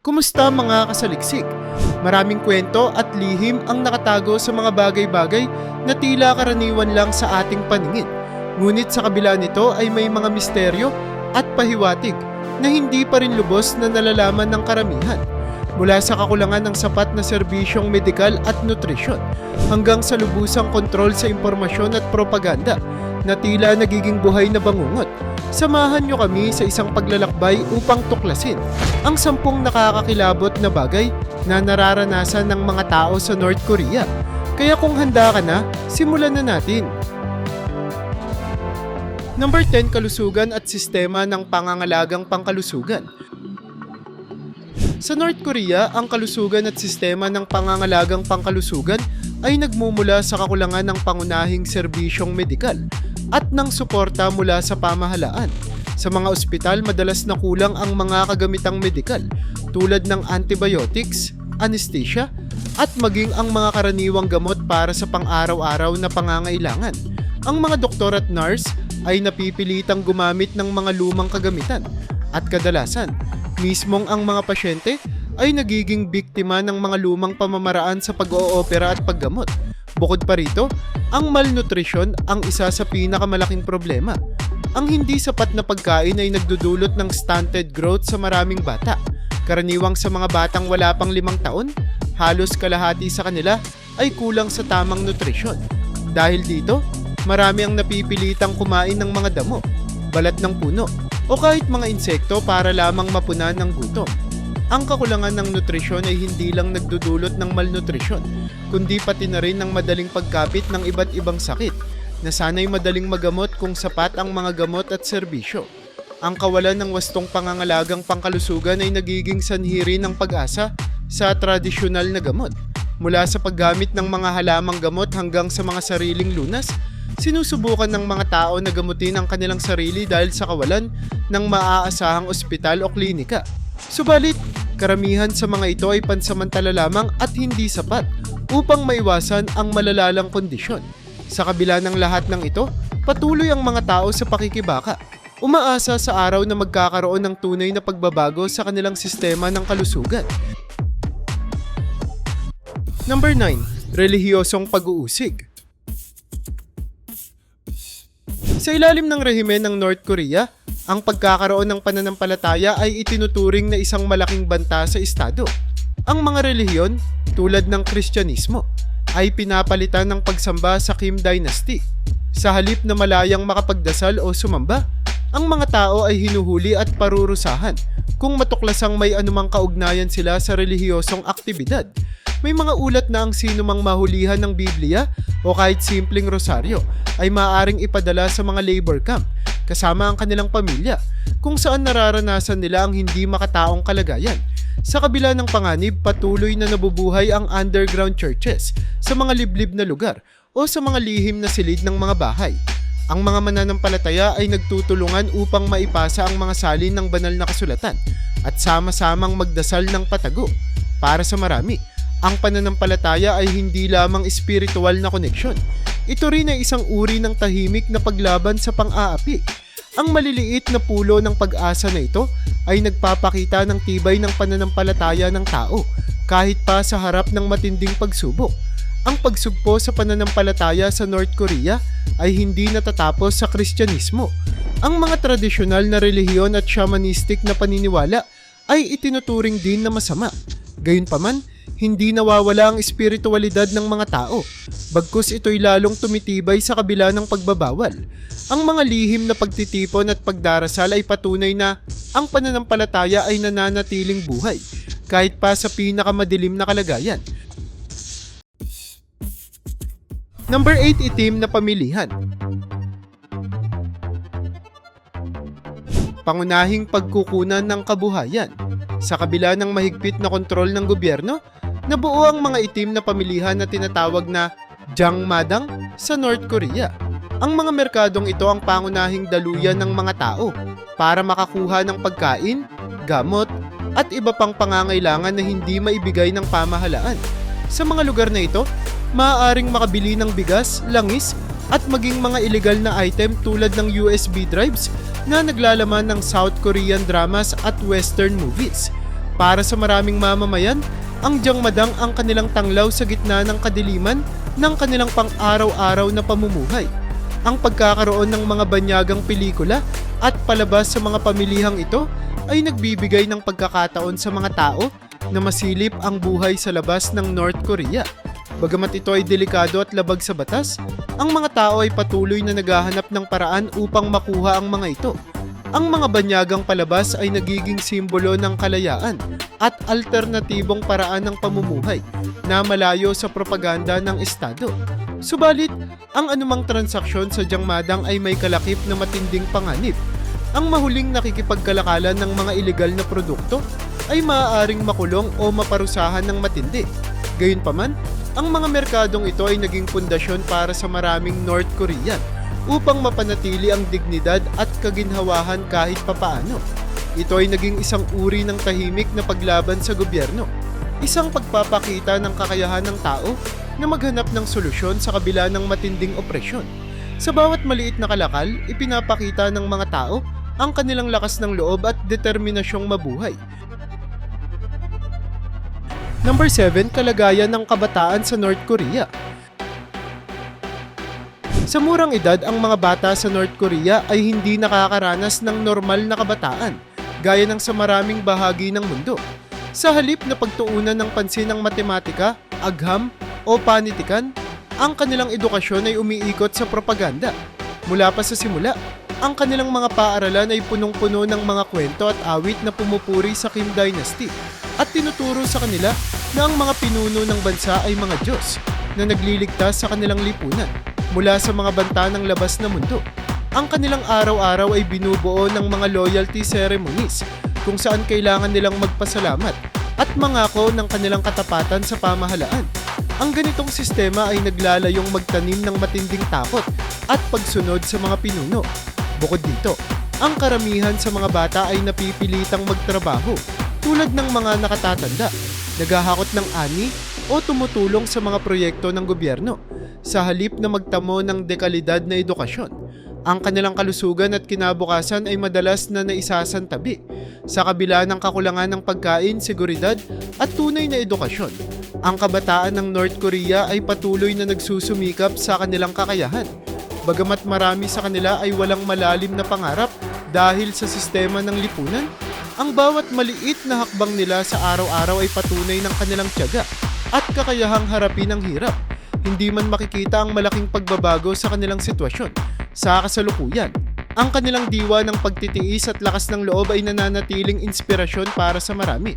Kumusta mga kasaliksik? Maraming kwento at lihim ang nakatago sa mga bagay-bagay na tila karaniwan lang sa ating paningin. Ngunit sa kabila nito ay may mga misteryo at pahiwatig na hindi pa rin lubos na nalalaman ng karamihan. Mula sa kakulangan ng sapat na serbisyong medikal at nutrisyon hanggang sa lubusang kontrol sa impormasyon at propaganda na tila nagiging buhay na bangungot. Samahan nyo kami sa isang paglalakbay upang tuklasin ang sampung nakakakilabot na bagay na nararanasan ng mga tao sa North Korea. Kaya kung handa ka na, simulan na natin. Number 10, kalusugan at sistema ng pangangalagang pangkalusugan. Sa North Korea, ang kalusugan at sistema ng pangangalagang pangkalusugan ay nagmumula sa kakulangan ng pangunahing serbisyong medikal at ng suporta mula sa pamahalaan. Sa mga ospital, madalas na kulang ang mga kagamitang medikal tulad ng antibiotics, anesthesia, at maging ang mga karaniwang gamot para sa pang-araw-araw na pangangailangan. Ang mga doktor at nurse ay napipilitang gumamit ng mga lumang kagamitan at kadalasan, mismong ang mga pasyente ay nagiging biktima ng mga lumang pamamaraan sa pag-oopera at paggamot. Bukod pa rito, ang malnutrition ang isa sa pinakamalaking problema. Ang hindi sapat na pagkain ay nagdudulot ng stunted growth sa maraming bata. Karaniwang sa mga batang wala pang limang taon, halos kalahati sa kanila ay kulang sa tamang nutrisyon. Dahil dito, marami ang napipilitang kumain ng mga damo, balat ng puno, o kahit mga insekto para lamang mapunan ng gutom. Ang kakulangan ng nutrisyon ay hindi lang nagdudulot ng malnutrisyon, kundi pati na rin ng madaling pagkapit ng iba't ibang sakit na sana'y madaling magamot kung sapat ang mga gamot at serbisyo. Ang kawalan ng wastong pangangalagang pangkalusugan ay nagiging sanhi rin ng pag-asa sa tradisyonal na gamot. Mula sa paggamit ng mga halamang gamot hanggang sa mga sariling lunas, sinusubukan ng mga tao na gamutin ang kanilang sarili dahil sa kawalan ng maaasahang ospital o klinika. Subalit, karamihan sa mga ito ay pansamantala lamang at hindi sapat upang maiwasan ang malalalang kondisyon. Sa kabila ng lahat ng ito, patuloy ang mga tao sa pakikibaka. Umaasa sa araw na magkakaroon ng tunay na pagbabago sa kanilang sistema ng kalusugan. Number 9. Relihiyosong pag-uusig. Sa ilalim ng rehimen ng North Korea, ang pagkakaroon ng pananampalataya ay itinuturing na isang malaking banta sa estado. Ang mga relihiyon, tulad ng Kristyanismo, ay pinapalitan ng pagsamba sa Kim Dynasty. Sa halip na malayang makapagdasal o sumamba, ang mga tao ay hinuhuli at parurusahan kung matuklasang may anumang kaugnayan sila sa relihiyosong aktibidad. May mga ulat na ang sino mang mahulihan ng Biblia o kahit simpleng rosaryo ay maaaring ipadala sa mga labor camp kasama ang kanilang pamilya kung saan nararanasan nila ang hindi makataong kalagayan. Sa kabila ng panganib, patuloy na nabubuhay ang underground churches sa mga liblib na lugar o sa mga lihim na silid ng mga bahay. Ang mga mananampalataya ay nagtutulungan upang maipasa ang mga salin ng banal na kasulatan at sama-samang magdasal ng patago. Para sa marami, ang pananampalataya ay hindi lamang espiritual na koneksyon. Ito rin ay isang uri ng tahimik na paglaban sa pang-aapi. Ang maliliit na pulo ng pag-asa na ito ay nagpapakita ng tibay ng pananampalataya ng tao kahit pa sa harap ng matinding pagsubok. Ang pagsugpo sa pananampalataya sa North Korea ay hindi natatapos sa Kristyanismo. Ang mga tradisyonal na relihiyon at shamanistic na paniniwala ay itinuturing din na masama. Gayunpaman, hindi nawawala ang espiritualidad ng mga tao, bagkus ito'y lalong tumitibay sa kabila ng pagbabawal. Ang mga lihim na pagtitipon at pagdarasal ay patunay na ang pananampalataya ay nananatiling buhay, kahit pa sa pinakamadilim na kalagayan. Number 8, itim na pamilihan. Pangunahing pagkukunan ng kabuhayan. Sa kabila ng mahigpit na kontrol ng gobyerno, nabuo ang mga itim na pamilihan na tinatawag na Jangmadang sa North Korea. Ang mga merkadong ito ang pangunahing daluyan ng mga tao para makakuha ng pagkain, gamot, at iba pang pangangailangan na hindi maibigay ng pamahalaan. Sa mga lugar na ito, maaaring makabili ng bigas, langis, at maging mga illegal na item tulad ng USB drives na naglalaman ng South Korean dramas at Western movies. Para sa maraming mamamayan, ang Madang ang kanilang tanglaw sa gitna ng kadiliman ng kanilang pang-araw-araw na pamumuhay. Ang pagkakaroon ng mga banyagang pelikula at palabas sa mga pamilihang ito ay nagbibigay ng pagkakataon sa mga tao na masilip ang buhay sa labas ng North Korea. Bagamat ito ay delikado at labag sa batas, ang mga tao ay patuloy na naghahanap ng paraan upang makuha ang mga ito. Ang mga banyagang palabas ay nagiging simbolo ng kalayaan at alternatibong paraan ng pamumuhay na malayo sa propaganda ng Estado. Subalit, ang anumang transaksyon sa Jangmadang ay may kalakip na matinding panganib. Ang mahuling nakikipagkalakalan ng mga ilegal na produkto ay maaaring makulong o maparusahan ng matindi. Gayunpaman, ang mga merkadong ito ay naging pundasyon para sa maraming North Korean upang mapanatili ang dignidad at kaginhawahan kahit papaano. Ito ay naging isang uri ng tahimik na paglaban sa gobyerno. Isang pagpapakita ng kakayahan ng tao na maghanap ng solusyon sa kabila ng matinding opresyon. Sa bawat maliit na kalakal, ipinapakita ng mga tao ang kanilang lakas ng loob at determinasyong mabuhay. Number 7, kalagayan ng kabataan sa North Korea. Sa murang edad, ang mga bata sa North Korea ay hindi nakakaranas ng normal na kabataan, gaya ng sa maraming bahagi ng mundo. Sa halip na pagtuunan ng pansin ng matematika, agham, o panitikan, ang kanilang edukasyon ay umiikot sa propaganda. Mula pa sa simula, ang kanilang mga paaralan ay punong-puno ng mga kwento at awit na pumupuri sa Kim Dynasty at tinuturo sa kanila na ang mga pinuno ng bansa ay mga Diyos na nagliligtas sa kanilang lipunan mula sa mga banta ng labas na mundo. Ang kanilang araw-araw ay binubuo ng mga loyalty ceremonies kung saan kailangan nilang magpasalamat at mangako ng kanilang katapatan sa pamahalaan. Ang ganitong sistema ay naglalayong magtanim ng matinding takot at pagsunod sa mga pinuno. Bukod dito, ang karamihan sa mga bata ay napipilitang magtrabaho tulad ng mga nakatatanda, naghahakot ng ani o tumutulong sa mga proyekto ng gobyerno sa halip na magtamo ng dekalidad na edukasyon. Ang kanilang kalusugan at kinabukasan ay madalas na naisasantabi sa kabila ng kakulangan ng pagkain, seguridad at tunay na edukasyon. Ang kabataan ng North Korea ay patuloy na nagsusumikap sa kanilang kakayahan. Bagamat marami sa kanila ay walang malalim na pangarap dahil sa sistema ng lipunan, ang bawat maliit na hakbang nila sa araw-araw ay patunay ng kanilang tiyaga at kakayahang harapin ang hirap hindi man makikita ang malaking pagbabago sa kanilang sitwasyon. Sa kasalukuyan, ang kanilang diwa ng pagtitiis at lakas ng loob ay nananatiling inspirasyon para sa marami.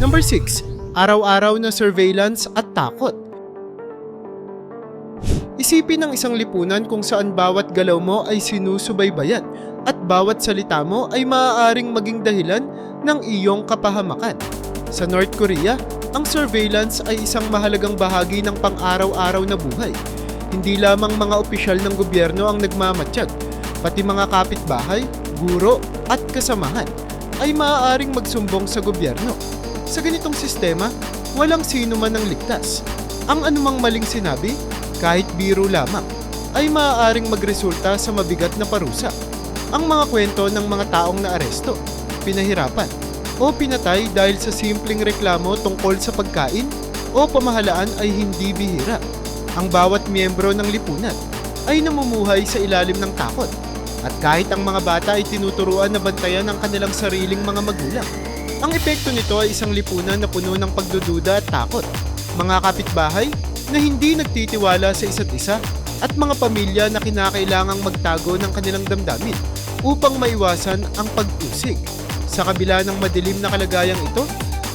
Number 6. Araw-araw na surveillance at takot. Isipin ng isang lipunan kung saan bawat galaw mo ay sinusubaybayan at bawat salita mo ay maaaring maging dahilan ng iyong kapahamakan. Sa North Korea, ang surveillance ay isang mahalagang bahagi ng pang-araw-araw na buhay. Hindi lamang mga opisyal ng gobyerno ang nagmamatsyag, pati mga kapitbahay, guro at kasamahan ay maaaring magsumbong sa gobyerno. Sa ganitong sistema, walang sino man ang ligtas. Ang anumang maling sinabi, kahit biro lamang, ay maaaring magresulta sa mabigat na parusa. Ang mga kwento ng mga taong naaresto, pinahirapan, o pinatay dahil sa simpleng reklamo tungkol sa pagkain o pamahalaan ay hindi bihira. Ang bawat miyembro ng lipunan ay namumuhay sa ilalim ng takot at kahit ang mga bata ay tinuturuan na bantayan ang kanilang sariling mga magulang. Ang epekto nito ay isang lipunan na puno ng pagdududa at takot. Mga kapitbahay na hindi nagtitiwala sa isa't isa at mga pamilya na kinakailangang magtago ng kanilang damdamin upang maiwasan ang pag-usig. Sa kabila ng madilim na kalagayang ito,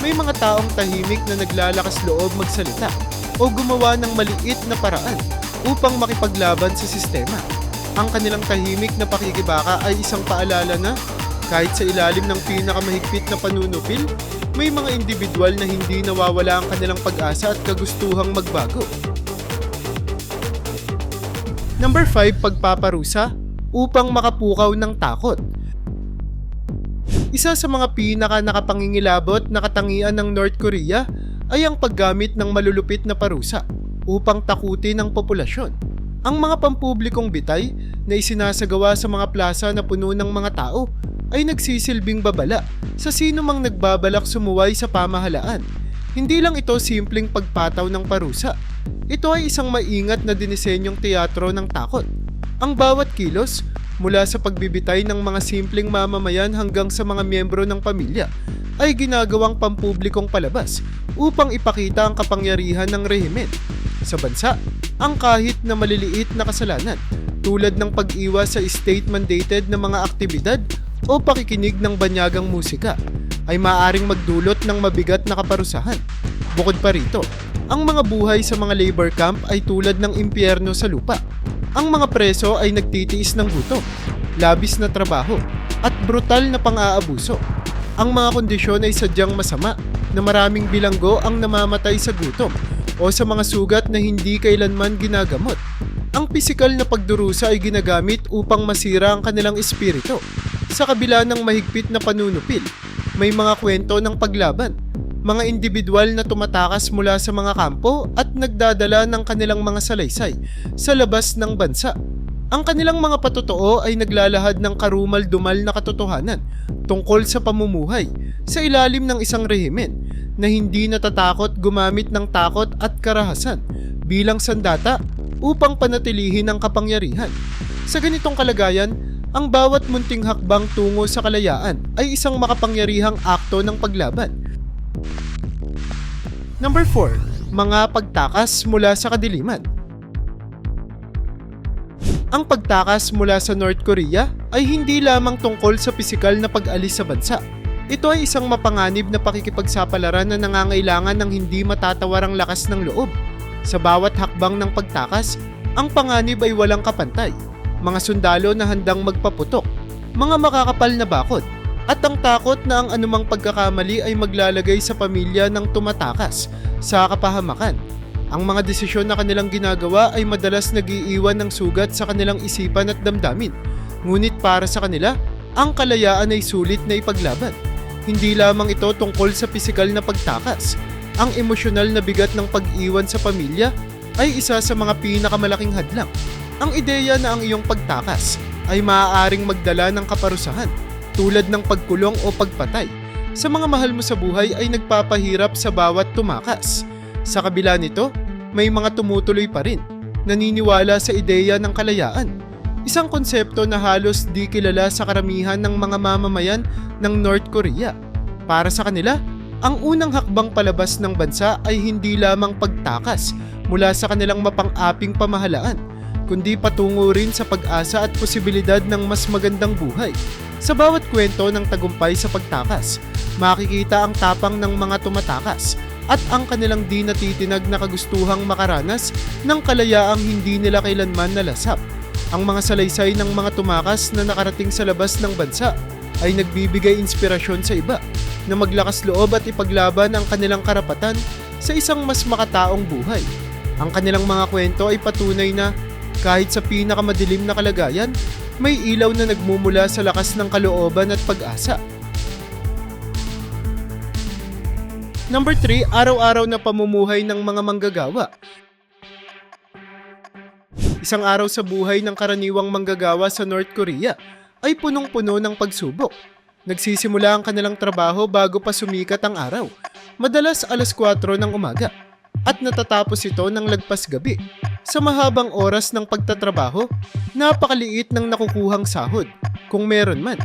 may mga taong tahimik na naglalakas loob magsalita o gumawa ng maliit na paraan upang makipaglaban sa sistema. Ang kanilang tahimik na pakikibaka ay isang paalala na kahit sa ilalim ng pinakamahigpit na panunupil, may mga individual na hindi nawawala ang kanilang pag-asa at kagustuhang magbago. Number 5, pagpaparusa upang makapukaw ng takot. Isa sa mga pinaka nakapangingilabot na katangian ng North Korea ay ang paggamit ng malulupit na parusa upang takutin ang populasyon. Ang mga pampublikong bitay na isinasagawa sa mga plaza na puno ng mga tao ay nagsisilbing babala sa sino mang nagbabalak sumuway sa pamahalaan. Hindi lang ito simpleng pagpataw ng parusa. Ito ay isang maingat na dinisenyong teatro ng takot. Ang bawat kilos, mula sa pagbibitay ng mga simpleng mamamayan hanggang sa mga miyembro ng pamilya, ay ginagawang pampublikong palabas upang ipakita ang kapangyarihan ng rehimen. Sa bansa, ang kahit na maliliit na kasalanan tulad ng pag-iwas sa state-mandated na mga aktibidad o pakikinig ng banyagang musika ay maaaring magdulot ng mabigat na kaparusahan. Bukod pa rito, ang mga buhay sa mga labor camp ay tulad ng impyerno sa lupa. Ang mga preso ay nagtitiis ng gutom, labis na trabaho, at brutal na pang-aabuso. Ang mga kondisyon ay sadyang masama na maraming bilanggo ang namamatay sa gutom o sa mga sugat na hindi kailanman ginagamot. Ang pisikal na pagdurusa ay ginagamit upang masira ang kanilang espiritu. Sa kabila ng mahigpit na panunupil, may mga kwento ng paglaban, mga individual na tumatakas mula sa mga kampo at nagdadala ng kanilang mga salaysay sa labas ng bansa. Ang kanilang mga patotoo ay naglalahad ng karumal-dumal na katotohanan tungkol sa pamumuhay sa ilalim ng isang rehimen na hindi natatakot gumamit ng takot at karahasan bilang sandata upang panatilihin ang kapangyarihan. Sa ganitong kalagayan, ang bawat munting hakbang tungo sa kalayaan ay isang makapangyarihang akto ng paglaban. Number 4. Mga pagtakas mula sa kadiliman. Ang pagtakas mula sa North Korea ay hindi lamang tungkol sa pisikal na pag-alis sa bansa. Ito ay isang mapanganib na pakikipagsapalaran na nangangailangan ng hindi matatawarang lakas ng loob. Sa bawat hakbang ng pagtakas, ang panganib ay walang kapantay. Mga sundalo na handang magpaputok, mga makakapal na bakod, at ang takot na ang anumang pagkakamali ay maglalagay sa pamilya ng tumatakas sa kapahamakan. Ang mga desisyon na kanilang ginagawa ay madalas nagiiwan ng sugat sa kanilang isipan at damdamin. Ngunit para sa kanila, ang kalayaan ay sulit na ipaglaban. Hindi lamang ito tungkol sa pisikal na pagtakas. Ang emosyonal na bigat ng pag-iwan sa pamilya ay isa sa mga pinakamalaking hadlang. Ang ideya na ang iyong pagtakas ay maaaring magdala ng kaparusahan tulad ng pagkulong o pagpatay sa mga mahal mo sa buhay ay nagpapahirap sa bawat tumakas. Sa kabila nito, may mga tumutuloy pa rin, naniniwala sa ideya ng kalayaan. Isang konsepto na halos di kilala sa karamihan ng mga mamamayan ng North Korea. Para sa kanila, ang unang hakbang palabas ng bansa ay hindi lamang pagtakas mula sa kanilang mapang-aping pamahalaan, kundi patungo rin sa pag-asa at posibilidad ng mas magandang buhay. Sa bawat kwento ng tagumpay sa pagtakas, makikita ang tapang ng mga tumatakas at ang kanilang di natitinag na kagustuhang makaranas ng kalayaang hindi nila kailanman nalasap. Ang mga salaysay ng mga tumakas na nakarating sa labas ng bansa ay nagbibigay inspirasyon sa iba na maglakas loob at ipaglaban ang kanilang karapatan sa isang mas makataong buhay. Ang kanilang mga kwento ay patunay na kahit sa pinakamadilim na kalagayan, may ilaw na nagmumula sa lakas ng kalooban at pag-asa. Number 3, araw-araw na pamumuhay ng mga manggagawa. Isang araw sa buhay ng karaniwang manggagawa sa North Korea ay punong-puno ng pagsubok. Nagsisimula ang kanilang trabaho bago pa sumikat ang araw, madalas alas 4 ng umaga, at natatapos ito ng lagpas gabi. Sa mahabang oras ng pagtatrabaho, napakaliit ng nakukuhang sahod, kung meron man.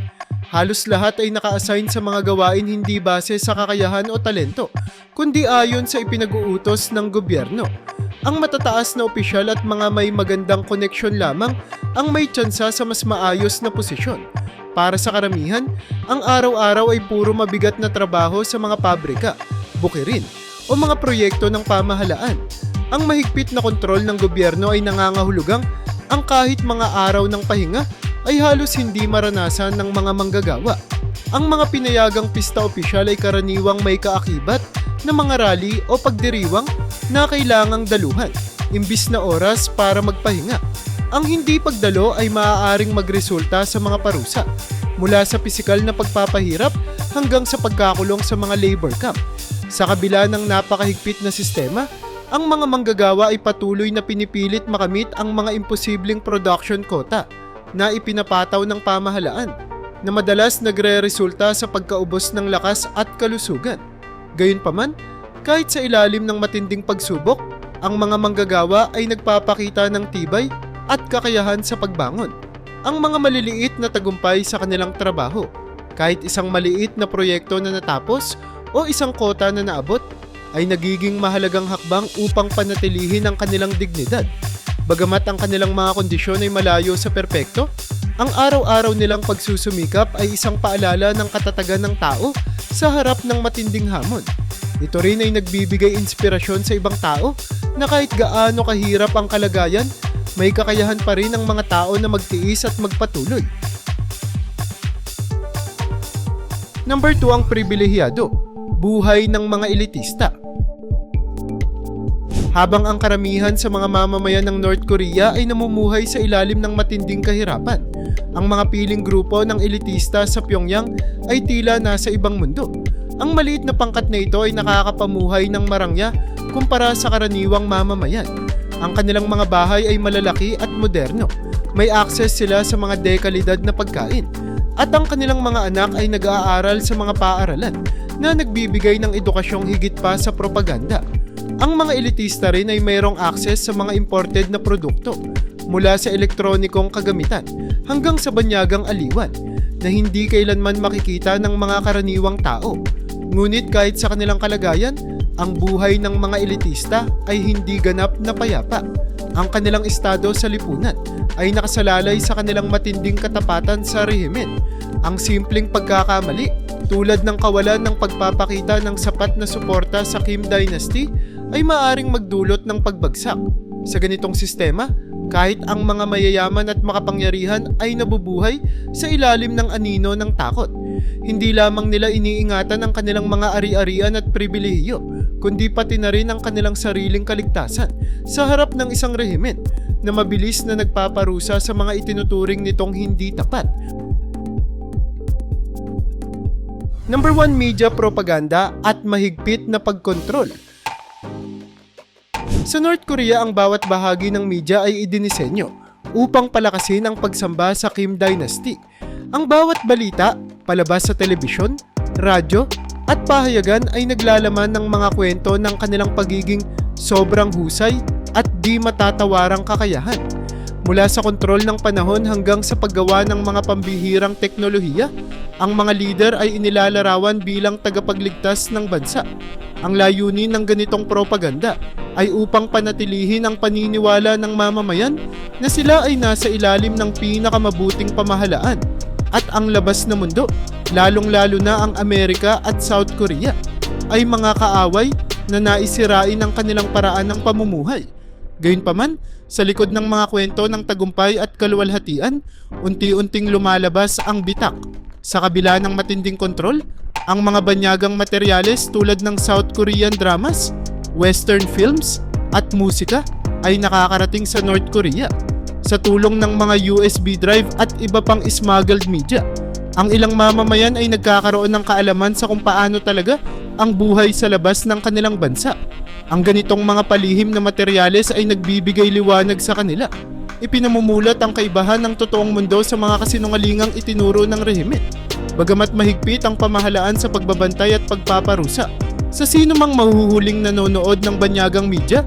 Halos lahat ay naka-assign sa mga gawain hindi base sa kakayahan o talento, kundi ayon sa ipinag-uutos ng gobyerno. Ang matataas na opisyal at mga may magandang koneksyon lamang ang may tsansa sa mas maayos na posisyon. Para sa karamihan, ang araw-araw ay puro mabigat na trabaho sa mga pabrika, bukirin, o mga proyekto ng pamahalaan. Ang mahigpit na kontrol ng gobyerno ay nangangahulugang ang kahit mga araw ng pahinga ay halos hindi maranasan ng mga manggagawa. Ang mga pinayagang pista opisyal ay karaniwang may kaakibat na mga rally o pagdiriwang na kailangang daluhan, imbis na oras para magpahinga. Ang hindi pagdalo ay maaaring magresulta sa mga parusa, mula sa pisikal na pagpapahirap hanggang sa pagkakulong sa mga labor camp. Sa kabila ng napakahigpit na sistema, ang mga manggagawa ay patuloy na pinipilit makamit ang mga imposibleng production quota na ipinapataw ng pamahalaan. na madalas nagre-resulta sa pagkaubos ng lakas at kalusugan. Gayunpaman, kahit sa ilalim ng matinding pagsubok, ang mga manggagawa ay nagpapakita ng tibay at kakayahan sa pagbangon. Ang mga maliliit na tagumpay sa kanilang trabaho, kahit isang maliit na proyekto na natapos o isang kota na naabot, ay nagiging mahalagang hakbang upang panatilihin ang kanilang dignidad. Bagamat ang kanilang mga kondisyon ay malayo sa perpekto, ang araw-araw nilang pagsusumikap ay isang paalala ng katatagan ng tao sa harap ng matinding hamon. Ito rin ay nagbibigay inspirasyon sa ibang tao na kahit gaano kahirap ang kalagayan, may kakayahan pa rin ang mga tao na magtiis at magpatuloy. Number 2 ang pribilehiyado, buhay ng mga elitista. Habang ang karamihan sa mga mamamayan ng North Korea ay namumuhay sa ilalim ng matinding kahirapan, ang mga piling grupo ng elitista sa Pyongyang ay tila nasa ibang mundo. Ang maliit na pangkat na ito ay nakakapamuhay ng marangya kumpara sa karaniwang mamamayan. Ang kanilang mga bahay ay malalaki at moderno. May access sila sa mga dekalidad na pagkain. At ang kanilang mga anak ay nag-aaral sa mga paaralan na nagbibigay ng edukasyong higit pa sa propaganda. Ang mga elitista rin ay mayroong access sa mga imported na produkto mula sa elektronikong kagamitan hanggang sa banyagang aliwan na hindi kailanman makikita ng mga karaniwang tao. Ngunit kahit sa kanilang kalagayan, ang buhay ng mga elitista ay hindi ganap na payapa. Ang kanilang estado sa lipunan ay nakasalalay sa kanilang matinding katapatan sa rehimen. Ang simpleng pagkakamali tulad ng kawalan ng pagpapakita ng sapat na suporta sa Kim Dynasty ay maaring magdulot ng pagbagsak. Sa ganitong sistema, kahit ang mga mayayaman at makapangyarihan ay nabubuhay sa ilalim ng anino ng takot. Hindi lamang nila iniingatan ang kanilang mga ari-arian at pribilehiyo, kundi pati na rin ang kanilang sariling kaligtasan sa harap ng isang rehimen na mabilis na nagpaparusa sa mga itinuturing nitong hindi tapat. Number 1 media propaganda at mahigpit na pagkontrol. Sa North Korea, ang bawat bahagi ng media ay idinisenyo upang palakasin ang pagsamba sa Kim Dynasty. Ang bawat balita, palabas sa telebisyon, radyo, at pahayagan ay naglalaman ng mga kwento ng kanilang pagiging sobrang husay at di matatawarang kakayahan. Mula sa kontrol ng panahon hanggang sa paggawa ng mga pambihirang teknolohiya, ang mga leader ay inilalarawan bilang tagapagligtas ng bansa. Ang layunin ng ganitong propaganda ay upang panatilihin ang paniniwala ng mamamayan na sila ay nasa ilalim ng pinakamabuting pamahalaan at ang labas na mundo, lalong-lalo na ang Amerika at South Korea, ay mga kaaway na naisirain ang kanilang paraan ng pamumuhay. Gayunpaman, sa likod ng mga kwento ng tagumpay at kaluwalhatian, unti-unting lumalabas ang bitak. Sa kabila ng matinding kontrol, ang mga banyagang materyales tulad ng South Korean dramas, western films, at musika ay nakakarating sa North Korea sa tulong ng mga USB drive at iba pang smuggled media. Ang ilang mamamayan ay nagkakaroon ng kaalaman sa kung paano talaga ang buhay sa labas ng kanilang bansa. Ang ganitong mga palihim na materyales ay nagbibigay liwanag sa kanila. Ipinamumulat ang kaibahan ng totoong mundo sa mga kasinungalingang itinuro ng rehimen. Bagamat mahigpit ang pamahalaan sa pagbabantay at pagpaparusa. Sa sino mang mahuhuling nanonood ng banyagang media,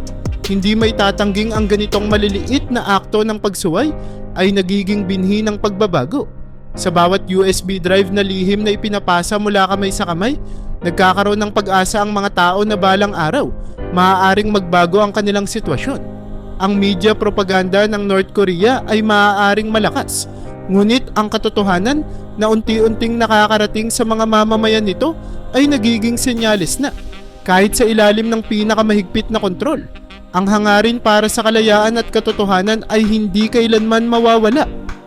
hindi may tatangging ang ganitong maliliit na akto ng pagsuway ay nagiging binhi ng pagbabago. Sa bawat USB drive na lihim na ipinapasa mula kamay sa kamay, nagkakaroon ng pag-asa ang mga tao na balang araw, maaaring magbago ang kanilang sitwasyon. Ang media propaganda ng North Korea ay maaaring malakas, ngunit ang katotohanan na unti-unting nakakarating sa mga mamamayan nito ay nagiging senyalis na, kahit sa ilalim ng pinakamahigpit na kontrol. Ang hangarin para sa kalayaan at katotohanan ay hindi kailanman mawawala.